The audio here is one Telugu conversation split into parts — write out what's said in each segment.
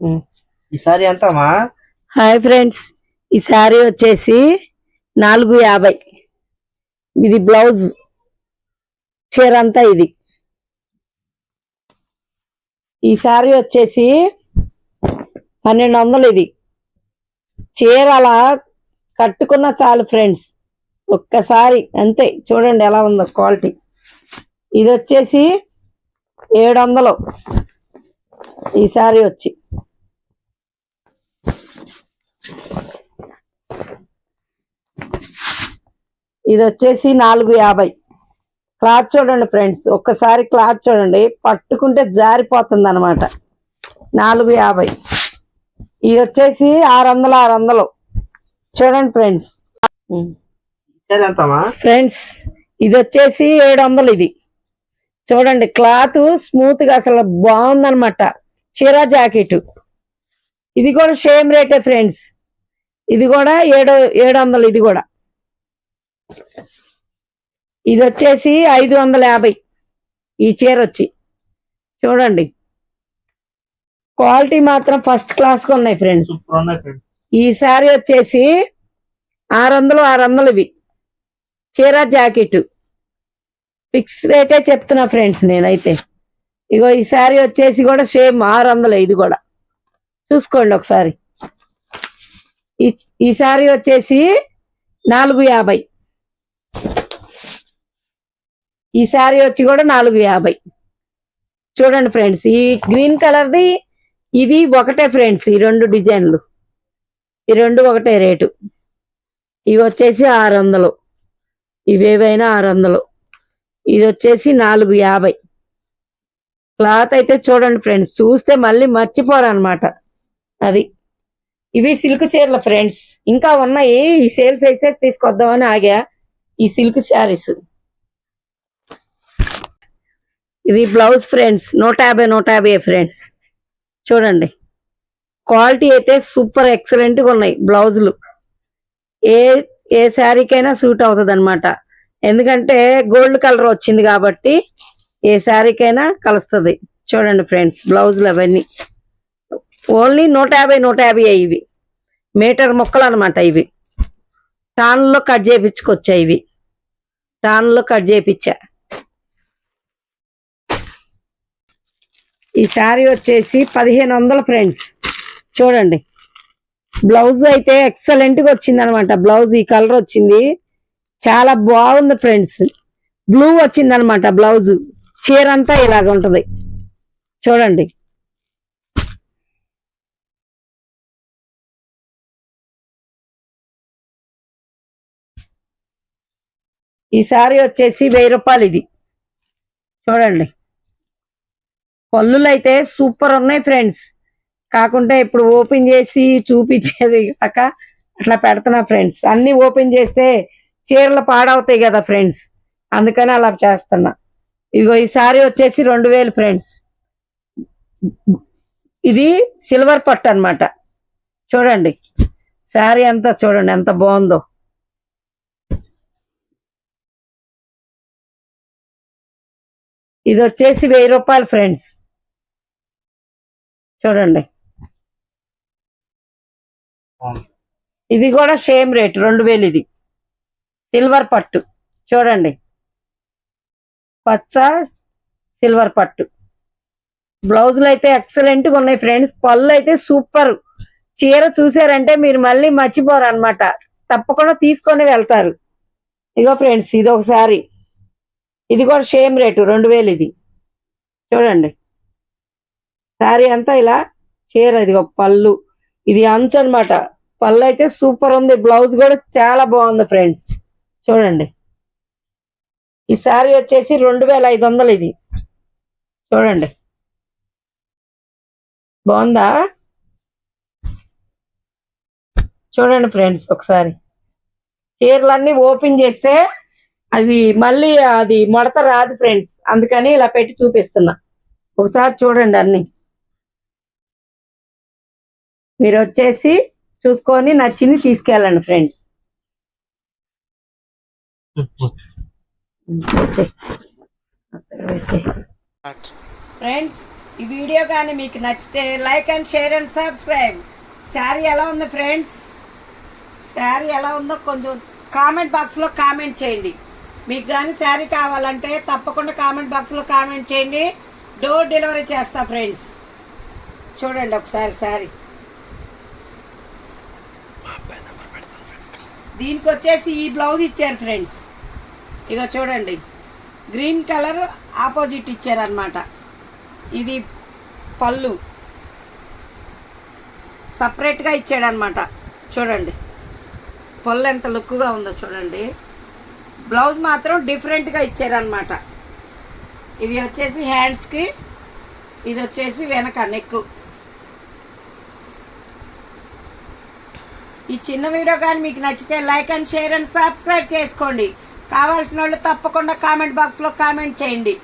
ఈ సారీ ఎంతమ్మా? హాయ్ ఫ్రెండ్స్ ఈ శారీ వచ్చేసి నాలుగు యాభై. ఇది బ్లౌజ్ చీర అంతా ఇది. ఈ శారీ వచ్చేసి పన్నెండు వందలు ఇది. చీర అలా కట్టుకున్న చాలు ఫ్రెండ్స్. ఒక్కసారి అంతే చూడండి ఎలా ఉందో క్వాలిటీ. ఇది వచ్చేసి ఏడు వందలు ఈ శారీ వచ్చి. ఇది వచ్చేసి నాలుగు యాభై. క్లాత్ చూడండి ఫ్రెండ్స్ ఒక్కసారి క్లాత్ చూడండి. పట్టుకుంటే జారిపోతుంది అనమాట నాలుగు యాభై. ఇది వచ్చేసి ఆరు వందలు ఆరు వందలు చూడండి ఫ్రెండ్స్ ఫ్రెండ్స్ ఇది వచ్చేసి ఏడు వందలు ఇది. చూడండి క్లాత్ స్మూత్గా అసలు బాగుందన్నమాట. చీర జాకెట్. ఇది కూడా సేమ్ రేటే ఫ్రెండ్స్. ఇది కూడా ఏడు ఏడు వందలు ఇది కూడా. ఇది వచ్చేసి ఐదు వందల యాభై. ఈ చీర వచ్చి. చూడండి. క్వాలిటీ మాత్రం ఫస్ట్ క్లాస్గా ఉన్నాయి ఫ్రెండ్స్. సూపర్ ఉన్నాయి ఫ్రెండ్స్. ఈ శారీ వచ్చేసి ఆరు వందలు ఆరు వందలు ఇవి. చీర జాకెట్. ఫిక్స్ రేటే చెప్తున్నా ఫ్రెండ్స్ నేనైతే. ఇగో ఈ శారీ వచ్చేసి కూడా సేమ్ ఆరు వందలు ఇది కూడా. చూసుకోండి ఒకసారి. ఈ ఈ శారీ వచ్చేసి నాలుగు యాభై. ఈ శారీ వచ్చి కూడా నాలుగు యాభై. చూడండి ఫ్రెండ్స్ ఈ గ్రీన్ కలర్ది ఇది ఒకటే ఫ్రెండ్స్ ఈ రెండు డిజైన్లు. ఈ రెండు ఒకటే రేటు. ఇవి వచ్చేసి ఆరు వందలు. ఇవేవైనా ఆరు వందలు. ఇది వచ్చేసి నాలుగు యాభై. క్లాత్ అయితే చూడండి ఫ్రెండ్స్ చూస్తే మళ్ళీ మర్చిపోరనమాట అది. ఇవి సిల్క్ చీరలు ఫ్రెండ్స్. ఇంకా ఉన్నాయి ఈ సేల్స్ అయితే తీసుకొద్దామని ఆగా. ఈ సిల్క్ శారీస్. ఇది బ్లౌజ్ ఫ్రెండ్స్ నూట యాభై నూట యాభై ఫ్రెండ్స్. చూడండి. క్వాలిటీ అయితే సూపర్ ఎక్సలెంట్గా ఉన్నాయి బ్లౌజులు. ఏ ఏ శారీకైనా సూట్ అవుతుంది ఎందుకంటే గోల్డ్ కలర్ వచ్చింది కాబట్టి ఏ శారీకైనా కలుస్తుంది. చూడండి ఫ్రెండ్స్ బ్లౌజులు అవన్నీ. ఓన్లీ నూట యాభై నూట యాభై ఇవి. మీటర్ ముక్కలు అనమాట ఇవి. టాన్లో కట్ చేయించుకొచ్చా ఇవి. టాన్లో కట్ చేయించా ఈ శారీ వచ్చేసి పదిహేను వందలు ఫ్రెండ్స్. చూడండి. బ్లౌజ్ అయితే ఎక్సలెంట్గా వచ్చింది అనమాట బ్లౌజ్ ఈ కలర్ వచ్చింది. చాలా బాగుంది ఫ్రెండ్స్. బ్లూ వచ్చింది అనమాట బ్లౌజు. చీర అంతా ఇలాగ ఉంటుంది. చూడండి. ఈ వచ్చేసి వెయ్యి రూపాయలు ఇది. చూడండి. పళ్ళులు అయితే సూపర్ ఉన్నాయి ఫ్రెండ్స్. కాకుంటే ఇప్పుడు ఓపెన్ చేసి చూపించేది కాక అట్లా పెడుతున్నా ఫ్రెండ్స్. అన్ని ఓపెన్ చేస్తే చీరలు పాడవుతాయి కదా ఫ్రెండ్స్. అందుకని అలా చేస్తున్నా. ఇదిగో ఈ సారీ వచ్చేసి రెండు వేలు ఫ్రెండ్స్. ఇది సిల్వర్ పట్టు అన్నమాట. చూడండి. శారీ అంతా చూడండి ఎంత బాగుందో. ఇది వచ్చేసి వెయ్యి రూపాయలు ఫ్రెండ్స్. చూడండి. ఇది కూడా సేమ్ రేట్ రెండు వేలు ఇది. సిల్వర్ పట్టు. చూడండి. పచ్చ సిల్వర్ పట్టు. బ్లౌజులు అయితే ఎక్సలెంట్గా ఉన్నాయి ఫ్రెండ్స్ పళ్ళు అయితే సూపర్ చీర చూసారంటే మీరు మళ్ళీ మర్చిపోరు అనమాట తప్పకుండా తీసుకొని వెళ్తారు. ఇదిగో ఫ్రెండ్స్ ఇది ఒకసారి ఇది కూడా సేమ్ రేటు రెండు వేలు ఇది. చూడండి. శారీ అంతా ఇలా చీర ఇది ఒక పళ్ళు. ఇది అంచు అనమాట పళ్ళు అయితే సూపర్ ఉంది. బ్లౌజ్ కూడా చాలా బాగుంది ఫ్రెండ్స్ చూడండి. ఈ శారీ వచ్చేసి రెండు వేల ఐదు వందలు ఇది. చూడండి. బాగుందా? చూడండి ఫ్రెండ్స్ ఒకసారి. చీరలన్నీ ఓపెన్ చేస్తే అవి మళ్ళీ అది మడత రాదు ఫ్రెండ్స్. అందుకని ఇలా పెట్టి చూపిస్తున్నా. ఒకసారి చూడండి అన్ని. మీరు వచ్చేసి చూసుకొని నచ్చింది తీసుకెళ్ళండి ఫ్రెండ్స్. ఫ్రెండ్స్ ఈ వీడియో కానీ మీకు నచ్చితే like and share and subscribe sari ఎలా ఉంది ఫ్రెండ్స్ శారీ ఎలా ఉందో కొంచెం కామెంట్ బాక్స్లో కామెంట్ చేయండి. మీకు కానీ శారీ కావాలంటే తప్పకుండా కామెంట్ బాక్స్లో కామెంట్ చేయండి. డోర్ డెలివరీ చేస్తా ఫ్రెండ్స్ చూడండి ఒకసారి శారీ దీనికి వచ్చేసి ఈ బ్లౌజ్ ఇచ్చారు ఫ్రెండ్స్ ఇగో చూడండి. గ్రీన్ కలర్ ఆపోజిట్ ఇచ్చారనమాట ఇది పళ్ళు. సపరేట్గా ఇచ్చాడనమాట చూడండి. పళ్ళు ఎంత లుక్గా ఉందో చూడండి. బ్లౌజ్ మాత్రం డిఫరెంట్గా ఇచ్చారనమాట ఇది వచ్చేసి హ్యాండ్స్కి ఇది వచ్చేసి వెనక నెక్ ఈ చిన్న వీడియో కానీ మీకు నచ్చితే like and share and subscribe చేసుకోండి. కావాల్సిన వాళ్ళు తప్పకుండా కామెంట్ బాక్స్లో కామెంట్ చేయండి.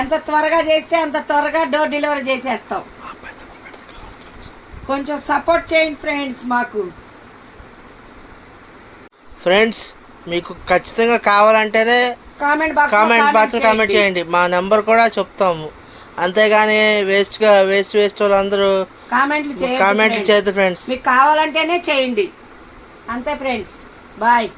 ఎంత త్వరగా చేస్తే అంత త్వరగా డోర్ డెలివరీ చేసేస్తాం. కొంచెం సపోర్ట్ చేయండి ఫ్రెండ్స్ మాకు. ఫ్రెండ్స్ మీకు ఖచ్చితంగా కావాలంటేనే comment box comment box comment చేయండి. మా నెంబర్ కూడా చెప్తాము. అంతేగాని వేస్ట్గా వేస్ట్ వేస్ట్ వాళ్ళందరూ కామెంట్లు చేయండి కామెంట్లు. చేయదు ఫ్రెండ్స్. మీకు కావాలంటేనే చేయండి. అంతే ఫ్రెండ్స్. బాయ్.